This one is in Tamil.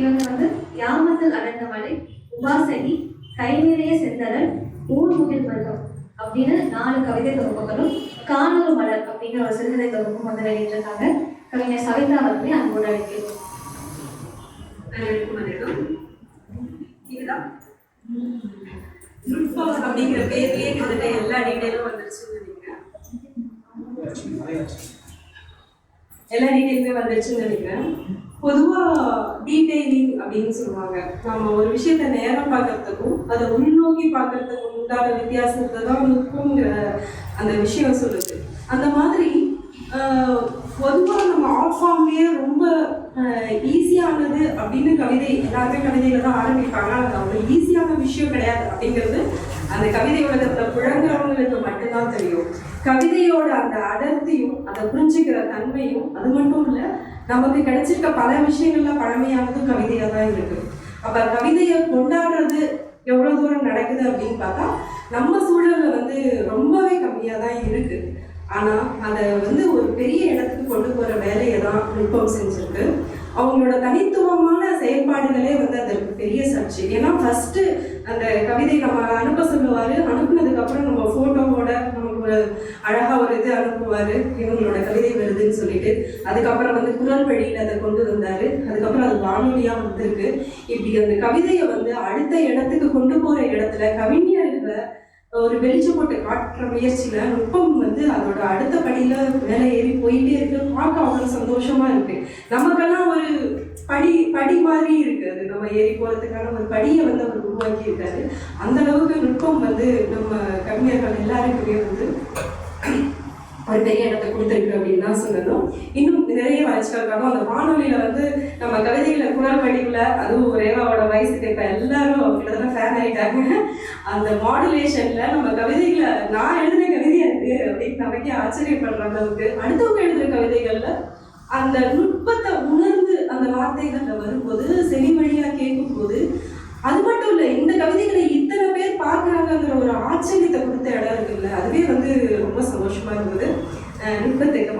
இவங்க வந்து யாமத்தில் அடர்ந்த மலை உபாசகி கை நிறைய செந்தரல் ஊர் முகில் மல்லம் அப்படின்னு நாலு கவிதை தொகுப்புகளும் காணொரு மலர் அப்படிங்கிற ஒரு சிறுகதை தொகுப்பும் வந்து வெளியிட்டிருக்காங்க. கவிஞர் சவிதா அவர்களே அன்போடு அழைக்கிறோம். அப்படிங்கிற பேர்லயே கிட்டத்தட்ட எல்லா டீட்டெயிலும் வந்துருச்சுன்னு நினைக்கிறேன். எல்லா டீட்டெயிலுமே வந்துருச்சுன்னு நினைக்கிறேன். பொதுவாக டீடைலிங் அப்படின்னு சொல்லுவாங்க. நம்ம ஒரு விஷயத்த நேரம் பார்க்கறதுக்கும் அதை உள்நோக்கி பார்க்கறதுக்கும் உண்டான வித்தியாசத்தை தான் நுட்பங்கிற அந்த விஷயம் சொல்லுது. அந்த மாதிரி பொதுவாக நம்ம ஆர்ட் ஃபார்ம்லேயே ரொம்ப ஈஸியானது அப்படின்னு கவிதை எல்லாருமே கவிதையில தான் ஆரம்பிப்பாங்க. அது அவ்வளோ ஈஸியான விஷயம் கிடையாது அப்படிங்கிறது அந்த கவிதை உலகத்தில் புழங்குறவங்களுக்கு மட்டும்தான் தெரியும். கவிதையோட அந்த அடர்த்தியும் அதை புரிஞ்சுக்கிற தன்மையும் அது மட்டும் இல்லை நமக்கு கிடைச்சிருக்க பல விஷயங்கள்ல பழமையானதும் கவிதையாக தான் இருக்கு. அப்ப கவிதையை கொண்டாடுறது எவ்வளோ தூரம் நடக்குது அப்படின்னு பார்த்தா நம்ம சூழல்ல வந்து ரொம்பவே கம்மியாக தான் இருக்கு. ஆனால் அதை வந்து ஒரு பெரிய இடத்துக்கு கொண்டு போகிற வேலையை தான் நுட்பம் செஞ்சிருக்கு. அவங்களோட தனித்துவமான செயல்பாடுகளே வந்து அதற்கு பெரிய சர்ச்சை. ஏன்னா ஃபர்ஸ்ட் அந்த கவிதை நம்ம அனுப்ப சொல்லுவாரு அனுப்புனதுக்கு அப்புறம் நம்ம போட்டோவோட நமக்கு ஒரு அழகா ஒரு இவங்களோட கவிதை வருதுன்னு சொல்லிட்டு. அதுக்கப்புறம் வந்து குரல் வழியில் அதை கொண்டு வந்தாரு. அதுக்கப்புறம் அது வானொலியா வந்திருக்கு. இப்படி அந்த கவிதையை வந்து அடுத்த இடத்துக்கு கொண்டு போற இடத்துல கவிஞர்களை ஒரு வெளிச்சம் போட்டு காட்டுற முயற்சியில நுட்பம் வந்து அதோட அடுத்த படியில மேலே ஏறி போயிட்டே இருக்கு. பார்க்க அவ்வளவு சந்தோஷமா இருக்கு. நமக்கெல்லாம் ஒரு படி படி மாதிரி இருக்கு. அது நம்ம ஏறி போறதுக்கான ஒரு படியை வந்து அவர் உருவாக்கி இருக்காரு அந்த அளவுக்கு நுட்பம் வந்து நம்ம கவிஞர்கள் எல்லாருக்குமே வந்து ஒரு பெரிய இடத்தை கொடுத்துருக்கு அப்படின்னு தான் சொல்லணும். இன்னும் நிறைய வளர்ச்சிகளுக்காக அந்த வானொலியில வந்து நம்ம கவிதைகளை குரல் வடிவில் அதுவும் ரேவாவோட வயசுக்கு இப்போ எல்லாரும் கிட்டத்தட்ட ஃபேன் ஆகிட்டாங்க அந்த மாடுலேஷன்ல நம்ம கவிதைகளை நான் எழுதின கவிதை இருக்கு அப்படின்னு நமக்கே ஆச்சரியப்படுற அளவுக்கு அடுத்தவங்க எழுதுகிற கவிதைகள்ல அந்த நுட்பத்தை உணர்ந்து அந்த வார்த்தைகள்ல வரும்போது செவி வழியா கேட்கும்போது அது மட்டும் இல்லை இந்த கவிதைகளை இத்தனை பேர் பார்க்குறாங்கங்கிற ஒரு ஆச்சரியத்தை கொடுத்த இடம் இருக்குல்ல அதுவே வந்து ரொம்ப சந்தோஷம் അനുഭവത്തെയൊക്കെ